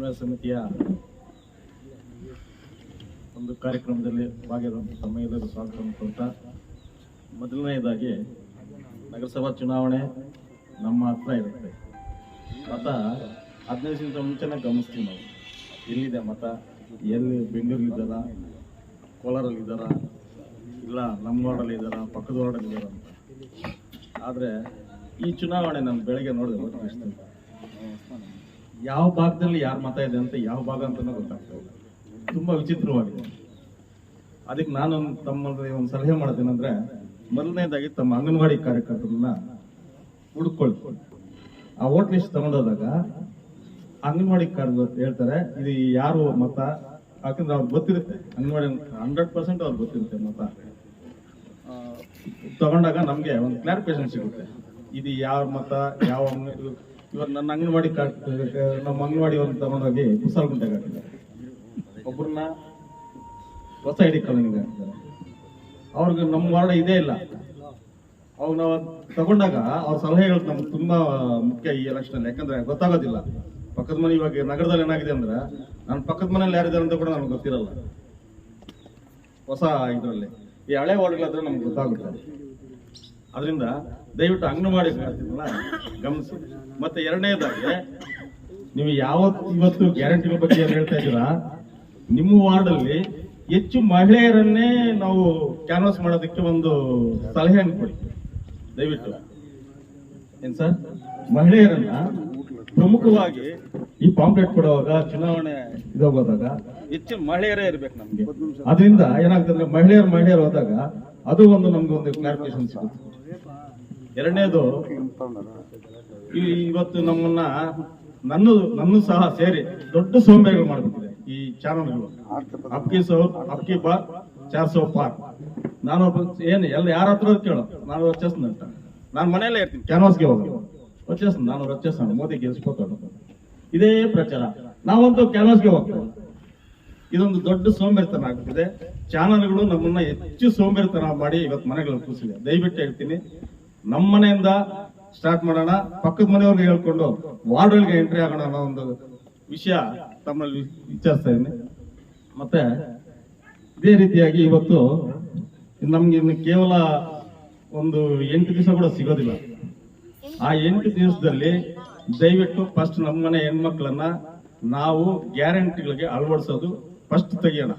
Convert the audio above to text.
ಸಮನ್ವಯ ಸಮಿತಿಯ ಒಂದು ಕಾರ್ಯಕ್ರಮದಲ್ಲಿ ಭಾಗಿಯಾದಂಥ ಸಮಯದಲ್ಲಿ ಸ್ವಾಗತವನ್ನು ಕೊಡ್ತಾ, ಮೊದಲನೆಯದಾಗಿ ನಗರಸಭಾ ಚುನಾವಣೆ ನಮ್ಮ ಹತ್ರ ಇರುತ್ತೆ ಮತ ಹದಿನೈದು ದಿವಸ ಮುಂಚೆನೇ ಗಮನಿಸ್ತೀವಿ ನಾವು. ಎಲ್ಲಿದೆ ಮತ? ಎಲ್ಲಿ ಬೆಂಗಳೂರಲ್ಲಿದ್ದಾರ? ಕೋಲಾರಲ್ಲಿದ್ದಾರ? ಇಲ್ಲ ನಮ್ಮ ವಾರ್ಡಲ್ಲಿ ಇದ್ದಾರ? ಪಕ್ಕದ ವಾರ್ಡಲ್ಲಿ ಇದ್ದಾರ ಅಂತ. ಆದರೆ ಈ ಚುನಾವಣೆ ನಾನು ಬೆಳಗ್ಗೆ ನೋಡಿದೆ. ಯಾವ ಭಾಗದಲ್ಲಿ ಯಾರ ಮತ ಇದೆ ಅಂತ ಯಾವ ಭಾಗ ಅಂತ ಗೊತ್ತಾಗ್ತದೆ ತುಂಬಾ ವಿಚಿತ್ರವಾಗಿದೆ. ಅದಕ್ಕೆ ನಾನು ತಮ್ಮ ಒಂದು ಸಲಹೆ ಮಾಡ್ತೇನೆಂದ್ರೆ ಮೊದಲನೇದಾಗಿ ತಮ್ಮ ಅಂಗನವಾಡಿ ಕಾರ್ಯಕರ್ತರನ್ನ ಹುಡುಕೊಳ್ಳಿ ಆ ವೋಟ್ ಲಿಸ್ಟ್ ತಗೊಂಡೋದಾಗ ಅಂಗನವಾಡಿ ಕಾರ್ಯಕರ್ತರು ಹೇಳ್ತಾರೆ, ಇದು ಯಾರು ಮತ? ಯಾಕಂದ್ರೆ ಅವ್ರಿಗೆ ಗೊತ್ತಿರುತ್ತೆ, ಅಂಗನವಾಡಿ ಹಂಡ್ರೆಡ್ ಪರ್ಸೆಂಟ್ ಅವ್ರಿಗೆ ಗೊತ್ತಿರುತ್ತೆ ಮತ. ತಗೊಂಡಾಗ ನಮಗೆ ಒಂದು ಕ್ಲಾರಿಫಿಕೇಶನ್ ಸಿಗುತ್ತೆ. ಇದು ಯಾವ ಮತ, ಯಾವ ಇವಾಗ ನನ್ನ ಅಂಗನವಾಡಿ ನಮ್ಮ ಅಂಗನವಾಡಿ ತಗೊಂಡೋಗಿ ತಗೊಂಡೋಗಿ ಗುಂಟೆ ಹಾಕಿದ್ದಾರೆ ಒಬ್ಬರನ್ನ ಹೊಸ ಐಡಿ ಕಾಲೋನಿಗೆ ಅವ್ರಿಗೆ ನಮ್ಮ ವಾರ್ಡ್ ಇದೇ ಇಲ್ಲ. ಅವಾಗ ನಾವು ತಗೊಂಡಾಗ ಅವ್ರ ಸಲಹೆಗಳು ನಮ್ಗೆ ತುಂಬಾ ಮುಖ್ಯ ಈ ಎಲೆಕ್ಷನ್ ಯಾಕಂದ್ರೆ ಗೊತ್ತಾಗೋದಿಲ್ಲ. ಪಕ್ಕದ ಮನೆ ಇವಾಗ ನಗರದಲ್ಲಿ ಏನಾಗಿದೆ ಅಂದ್ರೆ ನನ್ನ ಪಕ್ಕದ ಮನೇಲಿ ಯಾರಿದ್ದಾರೆ ಅಂತ ಕೂಡ ನಮ್ಗೆ ಗೊತ್ತಿರಲ್ಲ. ಹೊಸ ಇದರಲ್ಲಿ. ಈ ಹಳೆ ವಾರ್ಡ್ಗಳಾದ್ರೆ ನಮ್ಗೆ ಗೊತ್ತಾಗುತ್ತೆ. ಅದರಿಂದ ದಯವಿಟ್ಟು ಅಂಗನವಾಡಿ ಕಾರ್ಯಕ್ರಮನ ಗಮನಿಸಿ. ಮತ್ತೆ ಎರಡನೇದಾಗಿ ನೀವು ಯಾವತ್ತು ಇವತ್ತು ಗ್ಯಾರಂಟಿಗಳ ಬಗ್ಗೆ ಏನು ಹೇಳ್ತಾ ಇದ್ದೀರಾ? ನಿಮ್ಮ ವಾರ್ಡಲ್ಲಿ ಹೆಚ್ಚು ಮಹಿಳೆಯರನ್ನೇ ನಾವು ಕ್ಯಾನ್ವಾಸ್ ಮಾಡೋದಕ್ಕೆ ಒಂದು ಸಲಹೆಯನ್ನು ಕೊಡಿ. ದಯವಿಟ್ಟು. ಏನ್ ಸರ್? ಮಹಿಳೆಯರನ್ನ ಪ್ರಮುಖವಾಗಿ ಈ ಪಾಂಪ್ಲೆಟ್ ಕೊಡುವಾಗ ಚುನಾವಣೆ ಇದಾಗೋದಾಗ ಹೆಚ್ಚು ಮಹಿಳೆಯರೇ ಇರ್ಬೇಕು ನಮ್ಗೆ. ಅದರಿಂದ ಏನಾಗ್ತದೆ ಮಹಿಳೆಯರು ಮಹಿಳೆಯರು ಹೋದಾಗ ಅದು ಒಂದು ನಮ್ಗೆ ಒಂದು ಕ್ಲಾರಿಫಿಕೇಶನ್ ಸಿಗುತ್ತೆ. ಎರಡನೇದು ಈ ಇವತ್ತು ನಮ್ಮನ್ನ ನನ್ನ ನನ್ನ ಸಹ ಸೇರಿ ದೊಡ್ಡ ಸೋಂಬೇರಿಗಳು ಮಾಡ್ಬಿಟ್ಟಿದೆ ಈ ಚಾನಲ್ಗಳು. ಅಪ್ಕಿ ಸೌ ಅಪ್ಕಿ ಬಾರ್ ಚಾರ್ ಸೌ ಪಾರ್ ನಾನು ಏನು ಎಲ್ಲ ಯಾರ ಹತ್ರ ಕೇಳು ನಾನು ವರ್ಚಸ್ನ ಅಂತ ನಾನು ಮನೆಯಲ್ಲೇ ಇರ್ತೀನಿ. ಕ್ಯಾನ್ವಾಸ್ಗೆ ಹೋಗೋದು ವರ್ಚಸ್ ನಾನು ವರ್ಚಸ್ ಮೋದಿ ಗೆಲ್ಸ್ಕೊತಾడు ಇದೇ ಪ್ರಚಾರ. ನಾವಂತೂ ಕ್ಯಾನ್ವಾಸ್ಗೆ ಹೋಗ್ತೇವೆ. ಇದೊಂದು ದೊಡ್ಡ ಸೋಂಬೇರಿತನ ಆಗ್ತಿದೆ. ಚಾನಲ್ಗಳು ನಮ್ಮನ್ನ ಹೆಚ್ಚು ಸೋಂಬೇರಿತನ ಮಾಡಿ ಇವತ್ತು ಮನೆಗಳಲ್ಲಿ ಕೂಸಿದೆ ದಯವಿಟ್ಟು ಹೇಳ್ತೀನಿ, ನಮ್ಮ ಮನೆಯಿಂದ ಸ್ಟಾರ್ಟ್ ಮಾಡೋಣ. ಪಕ್ಕದ ಮನೆಯವ್ರಿಗೆ ಹೇಳ್ಕೊಂಡು ವಾರ್ಡ್ಗಳಿಗೆ ಎಂಟ್ರಿ ಆಗೋಣ ಅನ್ನೋ ಒಂದು ವಿಷಯ ತಮ್ಮಲ್ಲಿ ವಿಚಾರಿಸ್ತಾ ಇದ್ದೀನಿ. ಮತ್ತೆ ಇದೇ ರೀತಿಯಾಗಿ ಇವತ್ತು ನಮ್ಗೆ ಇನ್ನು ಕೇವಲ ಒಂದು ಎಂಟು ದಿವಸ ಕೂಡ ಸಿಗೋದಿಲ್ಲ. ಆ ಎಂಟು ದಿವಸದಲ್ಲಿ ದಯವಿಟ್ಟು ಫಸ್ಟ್ ನಮ್ಮ ಮನೆ ಹೆಣ್ಮಕ್ಳನ್ನ ನಾವು ಗ್ಯಾರಂಟಿಗಳಿಗೆ ಅಳವಡಿಸೋದು ಫಸ್ಟ್ ತೆಗಿಯೋಣ.